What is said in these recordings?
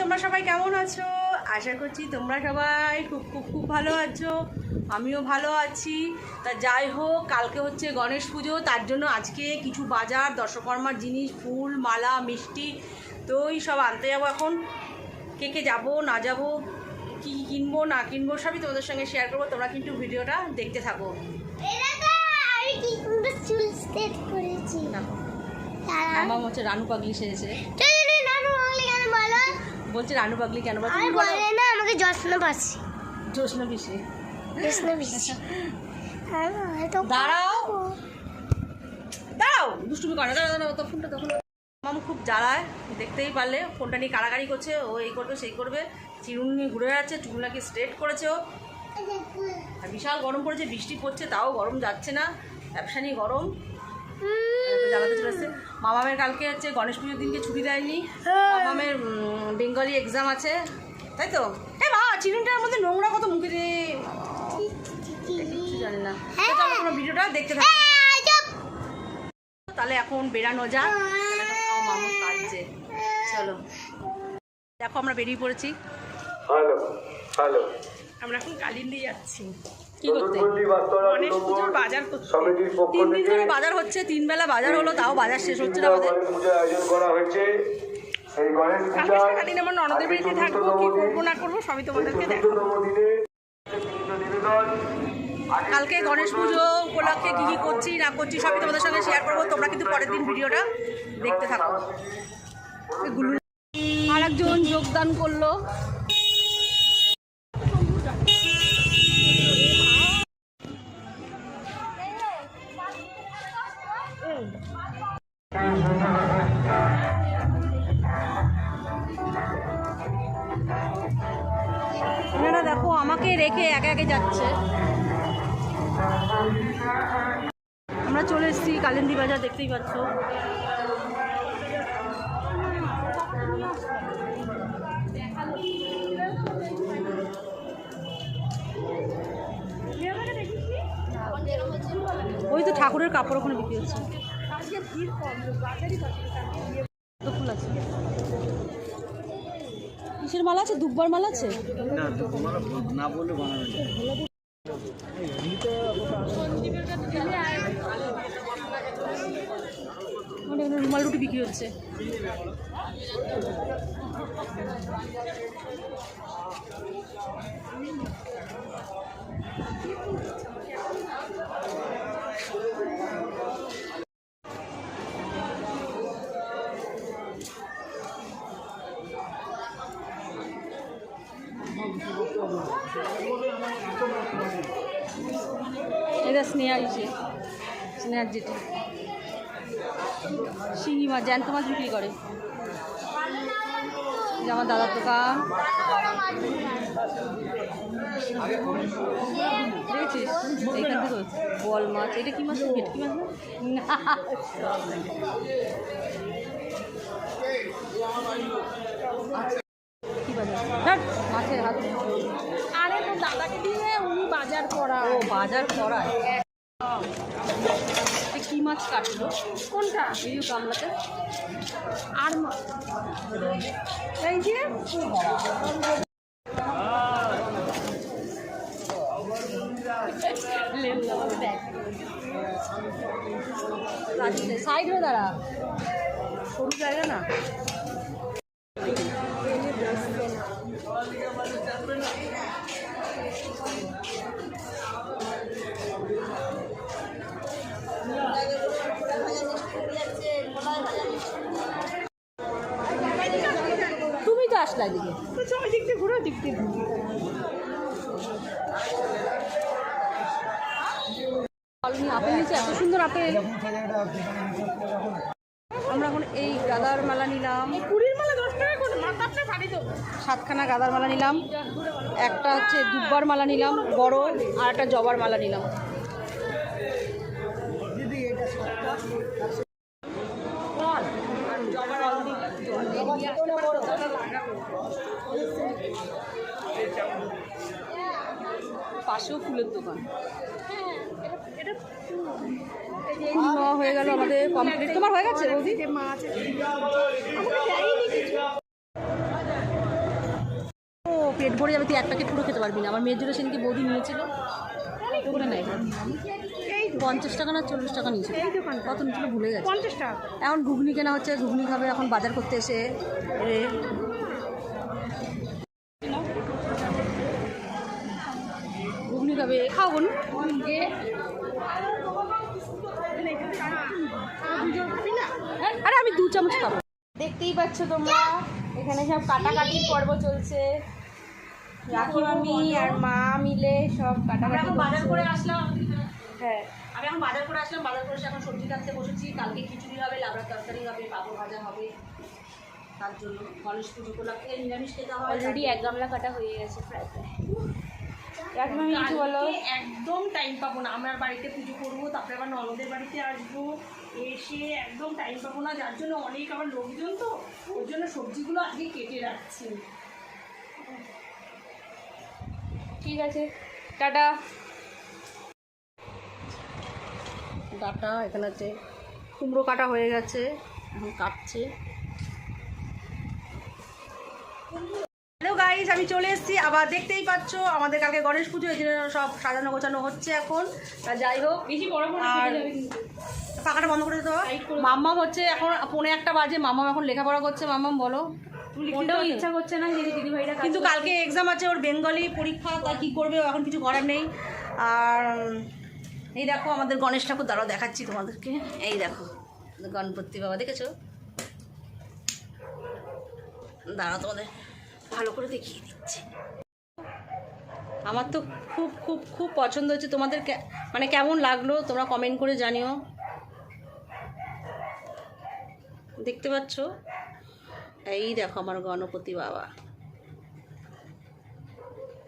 তোমরা সবাই কেমন আছো? আশা করছি তোমরা সবাই খুব খুব খুব ভালো আছো। আমিও ভালো আছি। তা যাই হোক কালকে হচ্ছে গণেশ পুজো তার জন্য আজকে কিছু বাজার দশকর্মার জিনিস ফুল মালা মিষ্টি তো এই সব আনতে যাব এখন। কে কে যাব না যাব কী কিনবো না কিনবো সবই তোমাদের সঙ্গে শেয়ার করব। তোমরা কিন্তু ভিডিওটা দেখতে থাকো। আমার হচ্ছে রানু পাগলি সেজেছে। বলছে রানু পাগলি কেন বলো? আমি তুমি বলো। না আমাকে যত্ন পাচ্ছি জোসনা পিসি হ্যাঁ তো দাঁড়াও। দাঁড়াও দুষ্টুমি করে না দাঁড়াও দাঁড়াও তো ফোনটা তখন মাম খুব জ্বালায় দেখতেই পারলে ফোনটা নিয়ে কাড়াকাড়ি করছে ও এই করবে সেই করবে। চিরুন নিয়ে ঘুরে যাচ্ছে চুলনাকে স্ট্রেট করেছে ও। আর বিশাল গরম পড়েছে বৃষ্টি পড়ছে তাও গরম যাচ্ছে না ব্যবসা নিয়ে গরম। জ্বালাতে চলে এসছে মামামের কালকে হচ্ছে গণেশ পুজোর দিনকে ছুটি দেয়নি। মামামের বেঙ্গলি এক্সাম আছে। তাই তো? এ মা চিরুনটার মধ্যে নোংরা কত মুখে রে কিছু জানি না। তো কোনো ভিডিওটা দেখতে থাকো। তাহলে এখন বেরানো যাক। এখন খাও চলো। দেখো আমরা বেরিয়ে পড়েছি। Hello hello. আমরা এখন কালিন্দি যাচ্ছি। কি করতে? গণেশ পুজোর বাজার করতে। তিন দিন ধরে বাজার হচ্ছে তিন বেলা বাজার হলো তাও বাজার শেষ হচ্ছে না আমাদের। আয়োজন করা হয়েছে। কালকে সারাদিন আমার ননদের বাড়িতে থাকব কি করব না করব সবই তোমাদেরকে দেখাবো। কালকে গণেশ পুজো উপলক্ষে কী কী করছি না করছি সবই তোমাদের সঙ্গে শেয়ার করব। তোমরা কিন্তু পরের দিন ভিডিওটা দেখতে থাকো। এগুলো আর একজন যোগদান করল। এনারা দেখো, আমাকে রেখে একে একে যাচ্ছে। আমরা চলে এসেছি কালিন্দি বাজার, দেখতেই পাচ্ছ। ওই তো ঠাকুরের কাপড় ওখানে বিক্রি হচ্ছে। কিসের মালা আছে? দুব্বার মালা আছে? মানে এখানে রুমাল রুটি বিক্রি হচ্ছে। এটা স্নেহার যেটা শিঙি মাছ জ্যান্ত মাছ বিক্রি করে। যে আমার দাদার দোকান। দেখেছিস? এইখান থেকে বল মাছ। এটা কি মাছ? ভেটকি মাছ? কি বাজার? মাছের হাত। আরে তো দাদাকে দিয়ে উনি বাজার করা ও বাজার করায়? এ কি মাছ কাটলো? কোনটা? এই গামলাতে। আর এই যে? সাইড হয়ে দাঁড়া। সরু জায়গা না? আসলা এদিকে। তো দিক দিয়ে ঘুরো দিক দিয়ে আপেল নিচে এত সুন্দর আপেল। আমরা এখন এই গাদার মালা নিলাম। কুড়ির মালা দশ টাকা করে মাথা আপনি শাড়ি দেবো সাতখানা গাদার মালা নিলাম। একটা হচ্ছে দুব্বার মালা নিলাম বড় আর একটা জবার মালা নিলাম। পাশেও ফুলের দোকান। নেওয়া হয়ে গেল আমাদের কমপ্লিট তোমার হয়ে গেছে বৌদি? দেয়নি কিছু। ভরে যাবে তুই এক প্যাকেট পুরো খেতে পারবি না। আমার মেয়ের জন্য সেদিনকে বৌদি নিয়েছিল। করে নেয় পঞ্চাশ টাকা না চল্লিশ টাকা নিয়েছিল? কত নিয়েছিল ভুলে গেছে। পঞ্চাশ টাকা। এখন ঘুগনি কেনা হচ্ছে ঘুগনি খাবে এখন বাজার করতে এসে এ, ঘুগনি খাবে খাও বোন এ, আরে আমি দু চামচ খাব। দেখতেই পাচ্ছ তোমরা এখানে সব কাটাকাটির পর্ব চলছে। রাখি মামি আর মা মিলে সব কাটাকাটি বাজার করে আসলাম হ্যাঁ। আমি এখন বাজার করে আসলাম বাজার করে এখন সবজি কাটতে বসেছি। কালকে খিচুড়ি হবে লাবড়ার তরকারি হবে পাপড় ভাজা হবে। তার জন্য গণেশ পুজো উপলক্ষে নিরামিষ খেতে হবে। অলরেডি এক গামলা কাটা হয়ে গেছে প্রায় প্রায়। কিছু বলো। একদম টাইম পাবো না। আমরা বাড়িতে পুজো করব তারপরে আবার ননদের বাড়িতে আসব এসে একদম টাইম পাবো না। যার জন্য অনেক আমার লোকজন তো ওর জন্য সবজিগুলো আগে কেটে রাখছি। ঠিক আছে টাটা। ডাটা এখানে আছে। কুমড়ো কাটা হয়ে গেছে এখন কাটছে হ্যালো গাইস আমি চলে এসেছি। আবার দেখতেই পাচ্ছ আমাদের কালকে গণেশ পুজো এই জন্য সব সাজানো গোছানো হচ্ছে এখন। যাই হোক আর পাখাটা বন্ধ করে দিতে মাম্মাম হচ্ছে এখন পৌনে একটা বাজে মাম্মাম এখন লেখাপড়া করছে। মাম্মাম বলো। মনটাও ইচ্ছা করছে না যদি দিদি কিন্তু কালকে এক্সাম আছে ওর বেঙ্গলি পরীক্ষা তা কী করবে এখন কিছু করার নেই। আর এই দেখো আমাদের গণেশ ঠাকুর দাঁড়াও দেখাচ্ছি তোমাদেরকে। এই দেখো গণপতি বাবা দেখেছ? দাঁড়াও তোমাদের। ভালো করে দেখিয়ে দিচ্ছি আমার তো খুব খুব খুব পছন্দ হচ্ছে। তোমাদের মানে কেমন লাগল? তোমরা কমেন্ট করে জানিও। দেখতে পাচ্ছ? এই দেখো আমার গণপতি বাবা।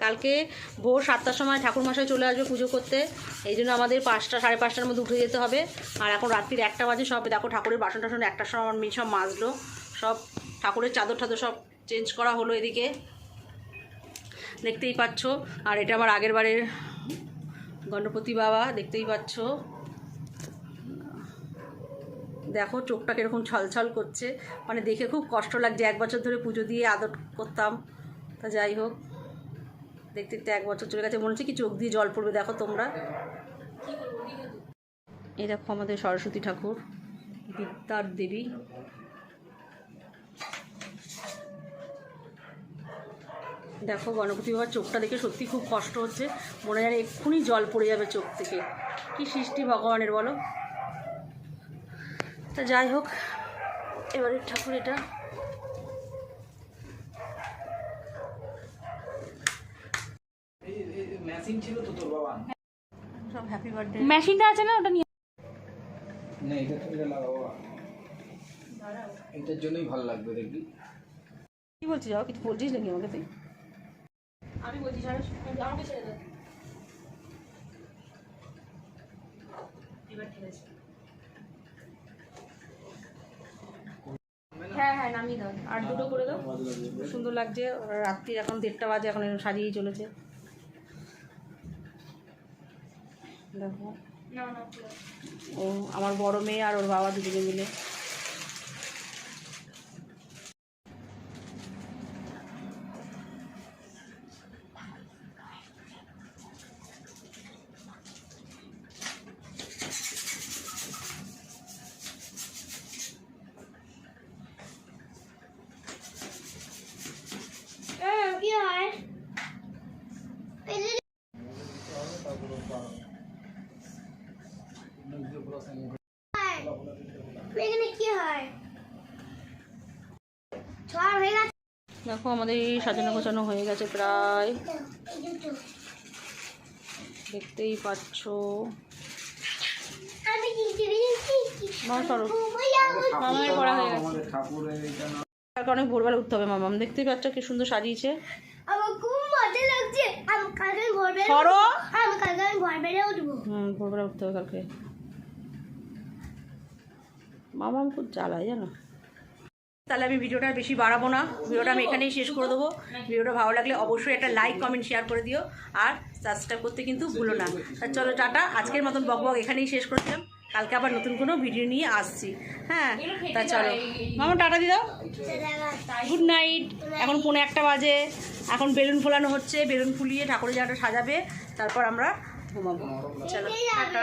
কালকে ভোর সাতটার সময় ঠাকুরমশাই চলে আসবে পুজো করতে। এই জন্য আমাদের পাঁচটা, সাড়ে পাঁচটার মধ্যে উঠে যেতে হবে। আর এখন রাত্রির একটা বাজে সব। দেখো ঠাকুরের বাসন টাসন একটার সময় আমার মেয়ে সব মাজলো। সব ঠাকুরের চাদর টাদর সব চেঞ্জ করা হলো এদিকে। দেখতেই পাচ্ছ। আর এটা আমার আগের বারের গণপতি বাবা, দেখতেই পাচ্ছ। দেখো, চোখটা কীরকম ছলছল করছে। মানে দেখে খুব কষ্ট লাগছে। এক বছর ধরে পুজো দিয়ে আদর করতাম। তা যাই হোক, দেখতে দেখতে এক বছর চলে গেছে। মনে হচ্ছে কি চোখ দিয়ে জল পড়বে, দেখো তোমরা। এই দেখো আমাদের সরস্বতী ঠাকুর, বিদ্যার দেবী। দেখো গণপতি বাবার চোখটা দেখে সত্যি খুব কষ্ট হচ্ছে। মনে হয় এক্ষুনি জল পড়ে যাবে চোখ থেকে। কি সৃষ্টি ভগবানের বলো? তা যাই হোক এবারের ঠাকুর এটা। মেশিন ছিল তো তোর বাবা সব হ্যাপি বার্থডে মেশিনটা আছে না ওটা নিয়ে? না এটা তো লাগাবো এটার জন্যই ভালো লাগবে দেখবি। কি বলছিস যাও কিছু বলছিস নাকি আমাকে তুই? আমি বলছি আমাকে ছেড়ে দাও হ্যাঁ হ্যাঁ নামিয়ে দাও। আর দুটো করে দাও। সুন্দর লাগছে। রাত্রি এখন দেড়টা বাজে এখন চলেছে। দেখো। ও আমার বড় মেয়ে আর ওর বাবা দুজনে মিলে হুম, কি হয় পেলে- হয়। এখানে কি হয় ছড় হয়ে গেছে দেখো আমাদের এই সাজানো গোছানো হয়ে গেছে প্রায়। দেখতেই পাচ্ছ। অনেক ভোরবেলা উঠতে হবে মামাম দেখতেই পাচ্ছ কি সুন্দর সাজিয়েছে। ভোরবেলা উঠতে হবে কালকে। মামাম খুব জ্বালায় জানো? তাহলে আমি ভিডিওটা বেশি বাড়াবো না। ভিডিওটা আমি এখানেই শেষ করে দেবো। ভিডিওটা ভালো লাগলে অবশ্যই একটা লাইক কমেন্ট শেয়ার করে দিও। আর সাবস্ক্রাইব করতে কিন্তু ভুলো না। চলো, টাটা। আজকের মতন বক বক এখানেই শেষ করে দিলাম কালকে আবার নতুন কোনো ভিডিও নিয়ে আসছি। হ্যাঁ তা চলো। মামা, টাটা দিয়ে দাও। গুড নাইট এখন পৌনে একটা বাজে। এখন বেলুন ফোলানো হচ্ছে। বেলুন ফুলিয়ে ঠাকুরের জায়গাটা সাজাবে। তারপর আমরা ঘুমাবো। চলো, টাটা।